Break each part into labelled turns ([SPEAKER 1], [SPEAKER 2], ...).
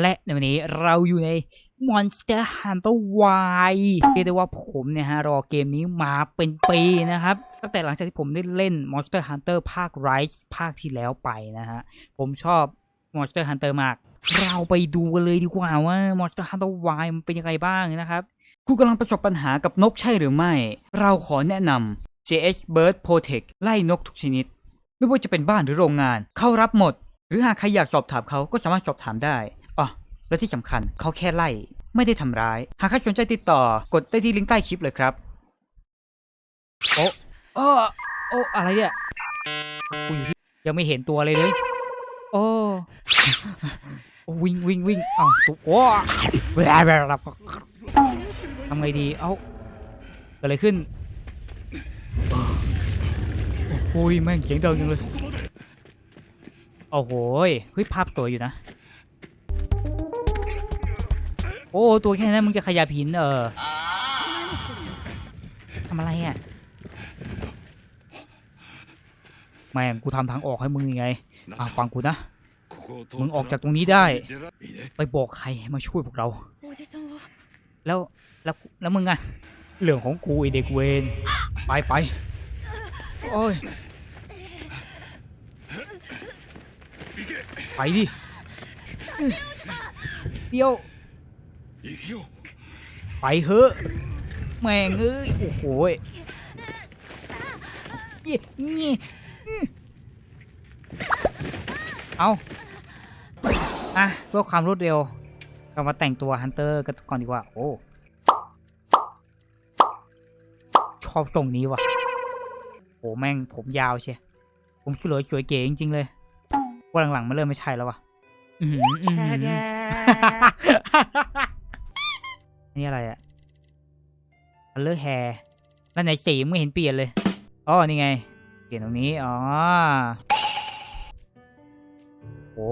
[SPEAKER 1] และในวันนี้เราอยู่ใน Monster Hunter Y เรียกได้ว่าผมเนี่ยฮะรอเกมนี้มาเป็นปีนะครับ ตั้งแต่หลังจากที่ผมได้เล่น Monster Hunter ภาค Rise ภาคที่แล้วไปนะฮะ ผมชอบ Monster Hunter มาก เราไปดูกันเลยดีกว่าว่า Monster Hunter Y มันเป็นยังไงบ้างนะครับ คุณกำลังประสบปัญหากับนกใช่หรือไม่ เราขอแนะนำ JH Bird Protect ไล่นกทุกชนิด ไม่ว่าจะเป็นบ้านหรือโรงงาน เข้ารับหมด หรือหากใครอยากสอบถามเขาก็สามารถสอบถามได้ และที่สำคัญเขาแค่ไล่ ไม่ได้ทำร้าย หากใครสนใจติดต่อกดได้ที่ลิงก์ใต้คลิปเลยครับ โอ้โอ้โอ้อะไรเนี่ยกูอยู่ที่ยังไม่เห็นตัวเลยเลย โอ้วิ่งวิ่งวิ่งเอ้าตุ๊กโอ้เวลาเวลาทำไงดี เอ้าเกิดอะไรขึ้นโอ้ยแม่งเสียงดังจังเลย โอ้โหยเฮ้ยภาพสวยอยู่นะ โอ้ตัวแค่นั้นมึงจะขยับหินเออทำอะไรอะแม่กูทำทางออกให้มึงยังไงอะฟังกูนะมึงออกจากตรงนี้ได้ ไปบอกใครมาช่วยพวกเรา แล้วแล้วแล้วมึงอะเรื่องของกูไอเด็กเวนไปไปโอ้ยไปดิเดี๋ยว ไปเถอะแม่งเอ้ยโอ้โหยเยี่ยนี่เอาอะเพื่อความรวดเร็ว เรามาแต่งตัวฮันเตอร์กันก่อนดีกว่า โอ้ ชอบทรงนี้ว่ะโอ้แม่งผมยาวเชียผมสวยสวยเก๋จริง ๆ เลยว่าหลังๆมันเริ่มไม่ใช่แล้วว่ะ อือ นี่อะไรอะ color hair แล้วไหนสีไม่เห็นเปลี่ยนเลยอ๋อนี่ไง เปลี่ยนตรงนี้ อ๋อ โอ้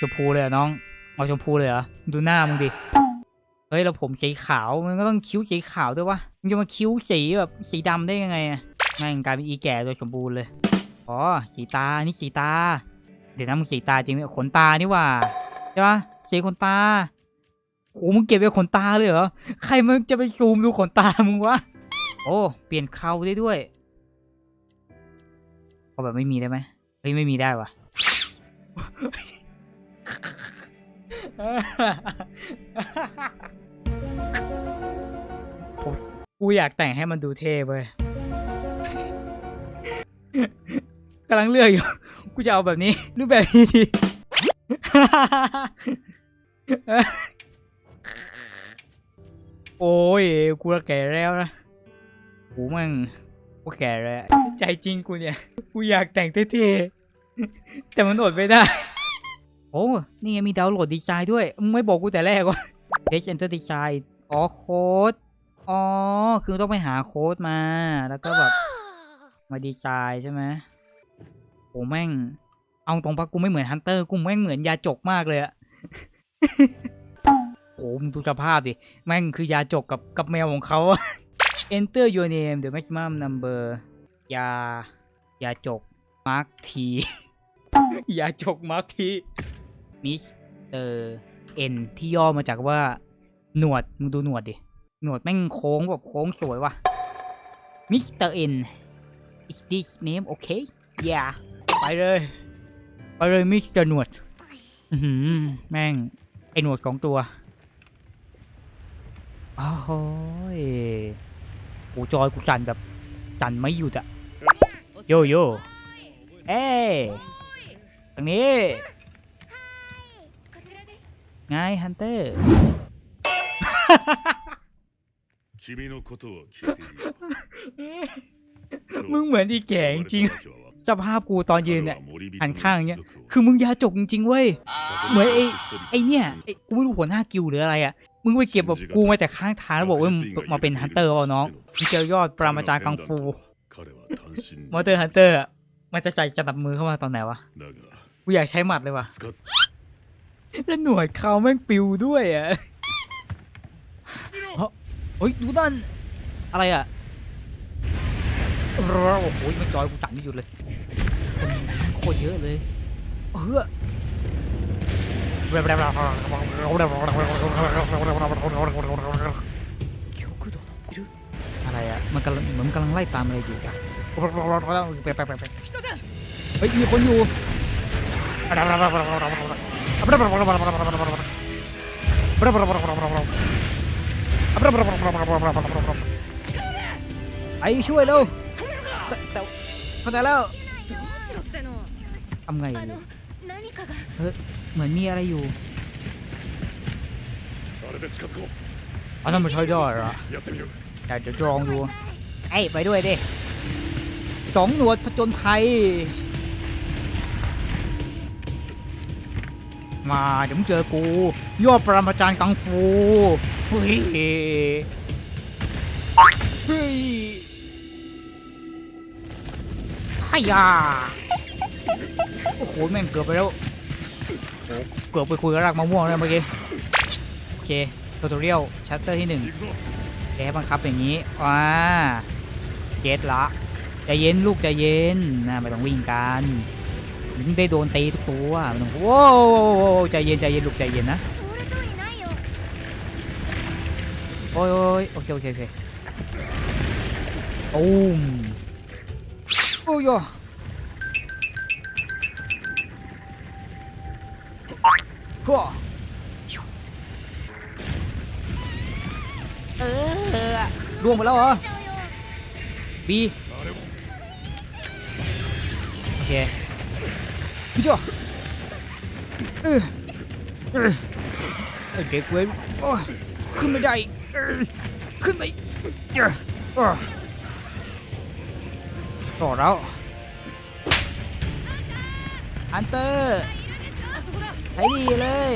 [SPEAKER 1] ชมพูเลยเหรอน้อง เอาชมพูเลยเหรอ ดูหน้ามึงดิ เฮ้ย แล้วผมสีขาว มันก็ต้องคิ้วสีขาวด้วยวะมึงจะมาคิ้วสีแบบสีดำได้ยังไงอะแม่งกลายเป็นอีแก่โดยสมบูรณ์เลย อ๋อ สีตา นี่สีตา เดี๋ยวนะมึงสีตาจริงไหมขนตานี่ว่าใช่ปะสีขนตา โหมึงเก็บไว้ขนตาเลยเหรอ ใครมึงจะไปซูมดูขนตามึงวะ โอ้ เปลี่ยนเคราได้ด้วยเอาแบบไม่มีได้ไหมเฮ้ยไม่มีได้วะผมกูอยากแต่งให้มันดูเท่เว้ยกำลังเลือกอยู่ กูจะเอาแบบนี้รือแบบนี้ดี โอ้ย กูแก่แล้วนะ กูมั่งกูแก่แล้ว ใจจริงกูเนี่ย กูอยากแต่งเท่ๆ แต่มันอดไม่ได้ โอ้ นี่ไงมีดาวน์โหลดดีไซน์ด้วย มึงไม่บอกกูแต่แรกว่า Test Enter Design อ๋อโค้ด อ๋อ คือต้องไปหาโค้ดมา แล้วก็แบบ มาดีไซน์ใช่ไหมโอ้แม่ง เอาตรงปะกูไม่เหมือนฮันเตอร์ กูแม่งเหมือนยาจกมากเลยอะ มึงดูสภาพดิ แม่งคือยาจกกับกับแมวของเขา Enter your name the maximum number ยายาจก Mark T ยาจก Mark T มิสเตอร์เอ็นที่ย่อมาจากว่า หนวด มึงดูหนวดดิ หนวดแม่งโค้งแบบโค้งสวยว่ะมิสเตอร์เอ็น is this name okay yeah ไปเลย ไปเลยมิสเตอร์หนวดแม่ง ไอหนวดของตัว โอ้โหยโอ้จอยกูสั่นแบบสั่นไม่หยุดอะโยโย่เอ้ยตรงนี้
[SPEAKER 2] こちらです
[SPEAKER 1] ไงฮันเตอร์
[SPEAKER 3] 君のことは聞いている
[SPEAKER 1] มึงเหมือนอีแก่จริงๆสภาพกูตอนยืนเนี่ย หันข้างอย่างเงี้ย
[SPEAKER 3] คื
[SPEAKER 1] คือ อมึงยาจกจริงๆเว้ย เหมือนไอ้ ไอ
[SPEAKER 3] ไอ
[SPEAKER 1] เนี่ยไอกูไม่รู้หัวหน้ากิลด์หรืออะไรอ่ะ มึงไปเก็บแบบกูมาจากข้างทางแล้วบอกว่ามึงมาเป็นฮันเตอร์เปล่าน้องมึงเจอยอดปรามาจารย์กังฟูมอเตอร์ฮันเตอร์อะมันจะใส่สนับมือเข้ามาตอนไหนวะกูอยากใช้หมัดเลยว่ะแล้วหนวดเขาแม่งปิวด้วยอะเฮ้ยเฮ้ยดูนั่นอะไรอะโอ้โหมันจอยกูสั่นไม่หยุดเลย คนโคตรเยอะเลยเออ อะไรอะ มันกำลังเหมือนกำลังไล่ตามอะไรอยู่อะเฮ้ย มีคนอยู่ ไอช่วยเร็วแต่แต่เข้าใจแล้วทำไง
[SPEAKER 2] เฮ้
[SPEAKER 1] เหมือนมีอะไรอยู่เอาทำมาใช้ได้เหรออยากจะลองดูไอ้ไปด้วยดิสองหนวดผจญภัย มาเดี๋ยวมึงเจอกูยอดปรมาจารย์กังฟูเฮ้ยเฮ้ยพยา โอ้โหแม่งเกือบไปแล้วโอ้เกือบไปคุยกับรากมะม่วงแล้วเมื่อกี้โอเคทัวร์เรียวชัตเตอร์ที่หนึ่งแกบังคับอย่างนี้ว้าเกตละใจเย็นลูกใจเย็นนะไม่ต้องวิ่งกันยิงได้โดนตีทุกตัวไม่ต้องโอ้ใจเย็นใจเย็นลูกใจเย็นนะโอ้ยโอ้ยโอเคโอเคโอเคโอ้มโอ้ย พ่อเออร่วงหมดแล้วเหรอบีโอเคพี่จ่อเออเออเด็กเว้นโอ้ขึ้นไม่ได้ขึ้นไม่ต่อแล้วอันเตอร์ ใช้ดีเลย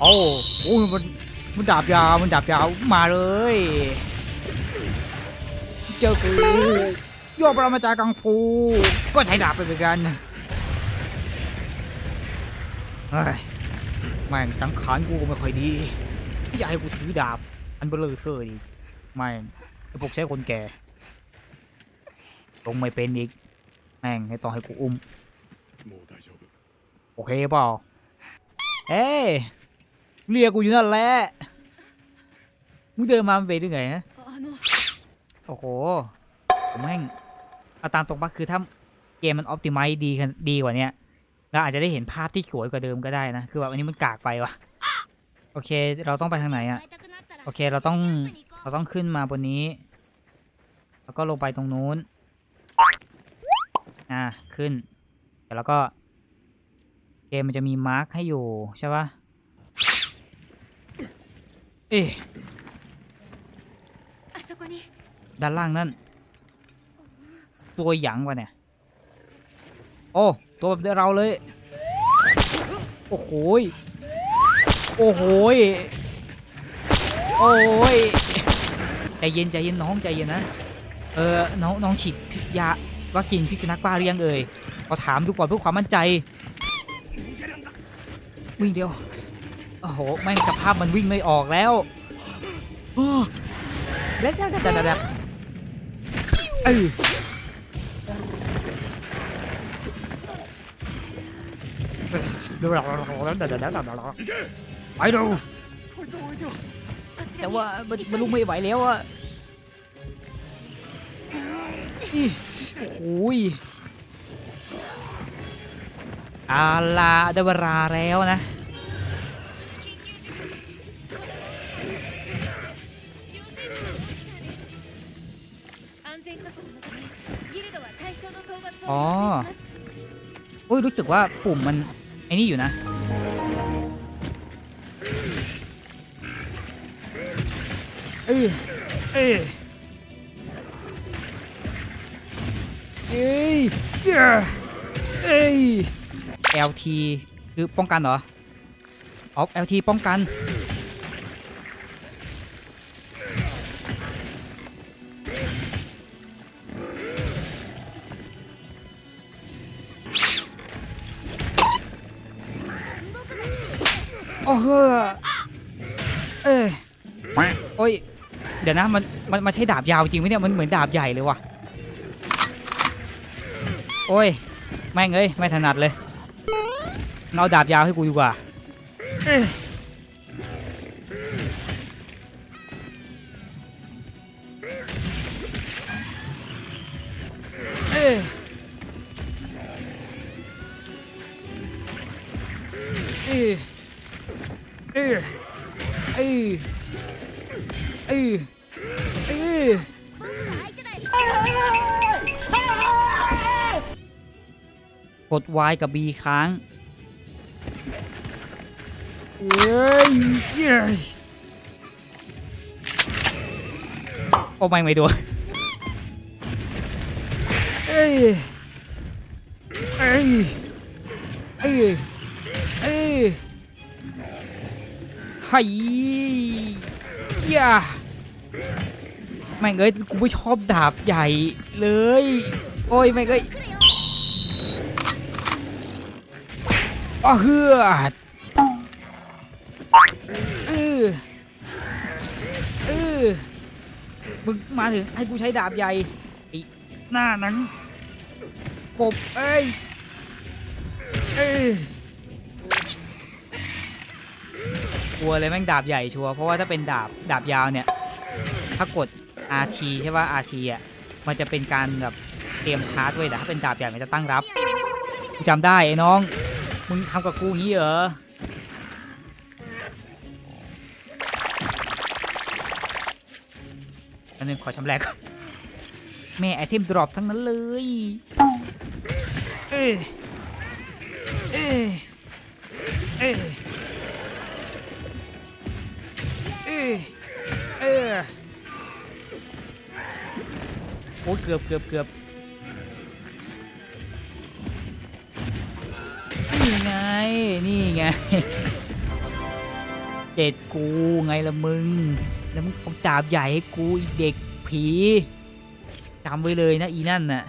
[SPEAKER 1] โอ้โหมันมันดาบยาวมันดาบยาวมาเลย เจอกูยอดปรมาจารย์กังฟู ก็ใช้ดาบไปเหมือนกันเฮ้ยแม่งสังขารกูก็ไม่ค่อยดีอยากให้กูถือดาบ อันเบลอเธอดิแม่ไอ้พวกใช้คนแก่ลงไม่เป็นอีกแม่งให้ต้องให้กูอุ้มโอเคเปล่า เอ้เรียกกูอยู่นั่นแหละมึงเดินมาไปด้วยไงฮะโอ้โหผมแม่งเอาตามตรงปะคือถ้าเกมมันออพติไมซ์ดีดีกว่าเนี้ยเราอาจจะได้เห็นภาพที่สวยกว่าเดิมก็ได้นะ คือแบบอันนี้มันกากไปวะโอเค เราต้องไปทางไหนอะ่ะ โอเค เราต้อง เราต้องขึ้นมาบนนี้ แล้วก็ลงไปตรงนู้น อ่า ขึ้นแล้วก็ เกมมันจะมีมาร์คให้อยู่ใช่ปะเอ๊ะด้านล่างนั่น ตัวหยังวะเนี่ย โอ้ ตัวแบบเราเลย โอ้โหโอ้โหโอ้ย ใจเย็นใจเย็นน้องใจเย็นนะ เออ น้องน้องฉีดยาวัคซีนพิษสุนัขบ้าเรียงเอ่ยขอถามดูก่อนเพื่อความมั่นใจ วิ่งเดียว โอ้โหแม่งสภาพมันวิ่งไม่ออกแล้วเล็กๆดัดๆเดูหล
[SPEAKER 3] ออ
[SPEAKER 1] ไปดูแต่ว่ามันลุกไม่ไหวแล้วอะโอ้ย อาลาได้เวลาแล้วนะ
[SPEAKER 2] อ๋
[SPEAKER 1] ออุ้ยรู้สึกว่าปุ่มมัน ไอ้นี่อยู่นะเอ้ยเอ้ยเอ้ยเอ้ย LT คือป้องกันเหรอออฟ LT ป้องกัน โอ้โหเอ้ยโอ้ย เดี๋ยวนะ มัน มันมันใช้ดาบยาวจริงไหมเนี่ย มันเหมือนดาบใหญ่เลยว่ะ โอ้ย แม่งเอ้ย ไม่ถนัดเลย เอาดาบยาวให้กูดีกว่าเอ้ยเอ้ยเอ้ยเอ้ยเอ้ยเอ้ยเอ้ยกด Y กับ B ค้าง เอ้ยเย้ยโอ้ไม่ไม่ดนเอ้ยเอ้ยเอ้ยเอ้ยไฮ้ยาแม่งเอ้ยกูไม่ชอบดาบใหญ่เลย โอ้ยแม่งเอ้ยอ้อเฮือด เออเออมึงมาถึงให้กูใช้ดาบใหญ่ไอ้หน้านังกบเอ้ยเอ้ยกลัวเลยแม่งดาบใหญ่ชัวร์เพราะว่าถ้าเป็นดาบดาบยาวเนี่ย ถ้ากด RT ใช่ป่ะ RT อะมันจะเป็นการแบบเตรียมชาร์จไว้แต่ถ้าเป็นดาบใหญ่มันจะตั้งรับกูจำได้ไอ้น้อง มึงทำกับกูงี้เหรอ อันนึงขอชำแรกก่อนแม่ไอเทมดรอปทั้งนั้นเลยเอ้ยเอ้ยเอ้ยเอ้ยเอ้ยโอ้ยเกือบเกือบเกือบนี่ไง นี่ไง เด็ดกูไงละมึง แล้วมึงเอาดาบใหญ่ให้กูอีเด็กผีจำไว้เลยนะอีนั่นน่ะ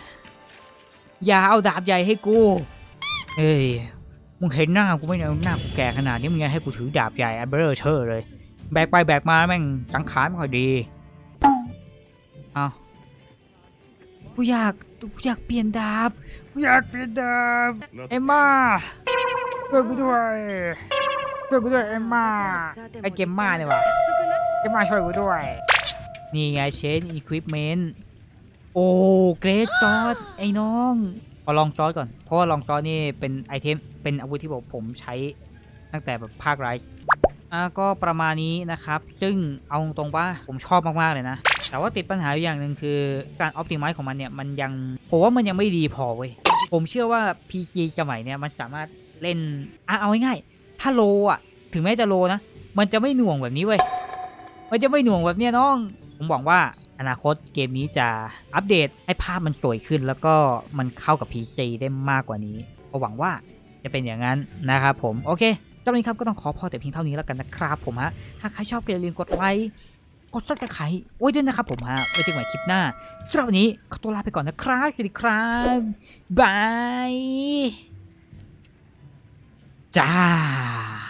[SPEAKER 1] อย่าเอาดาบใหญ่ให้กูเอ้ย มึงเห็นหน้ากูไหม่เนี่ยหน้ากูแก่ขนาดนี้มึงยังให้กูถือดาบใหญ่อันเบอร์เชอร์เลย แบกไปแบกมาแม่งสังขารไม่ค่อยดี เอากูอยากกูอยากเปลี่ยนดาบกูอยากเปลี่ยนดาบเอ็มมาช่วยกูด้วยช่วยกูด้วยเอ็มมาไอเกมมาเนี่ยว่ะ เกมาช่วยกูด้วย นี่ไงเชนอีควิปเมนต์โอ้เกรสซอสไอ้น้องเอลองซอสก่อน เพราะว่าลองซอสนี่เป็นไอเทมเป็นอาวุธที่ผมผมใช้ตั้งแต่แบบภาคไรส์อ่าก็ประมาณนี้นะครับ ซึ่งเอาตรงๆว่าผมชอบมากๆเลยนะ แต่ว่าติดปัญหาอยู่อย่างหนึ่งคือการออ t ติ i z e ของมันเนี่ยมันยังผมว่ามันยังไม่ดีพอเว้ยผมเชื่อว่า PC สมัยเนี่ยมันสามารถเล่นอะเอาง่ายๆถ้าโลอะถึงแม้จะโลนะ มันจะไม่หน่วงแบบนี้เว้ย มันจะไม่หน่วงแบบเนี้ยน้อง ผมหวังว่าอนาคตเกมนี้จะอัปเดตให้ภาพมันสวยขึ้น แล้วก็มันเข้ากับ PC ได้มากกว่านี้ก็หวังว่าจะเป็นอย่างนั้นนะครับผม โอเคตอนนี้ครับก็ต้องขอพอแต่เพียงเท่านี้แล้วกันนะครับผมฮะ ถ้าใครชอบก็อย่าลืมกดไลค์ กดซับสไครต์ไว้ด้วยนะครับผมฮะ ไว้เจอกันใหม่คลิปหน้าสำหรับวันนี้ขอตัวลาไปก่อนนะครับ สวัสดีครับบาย จ้า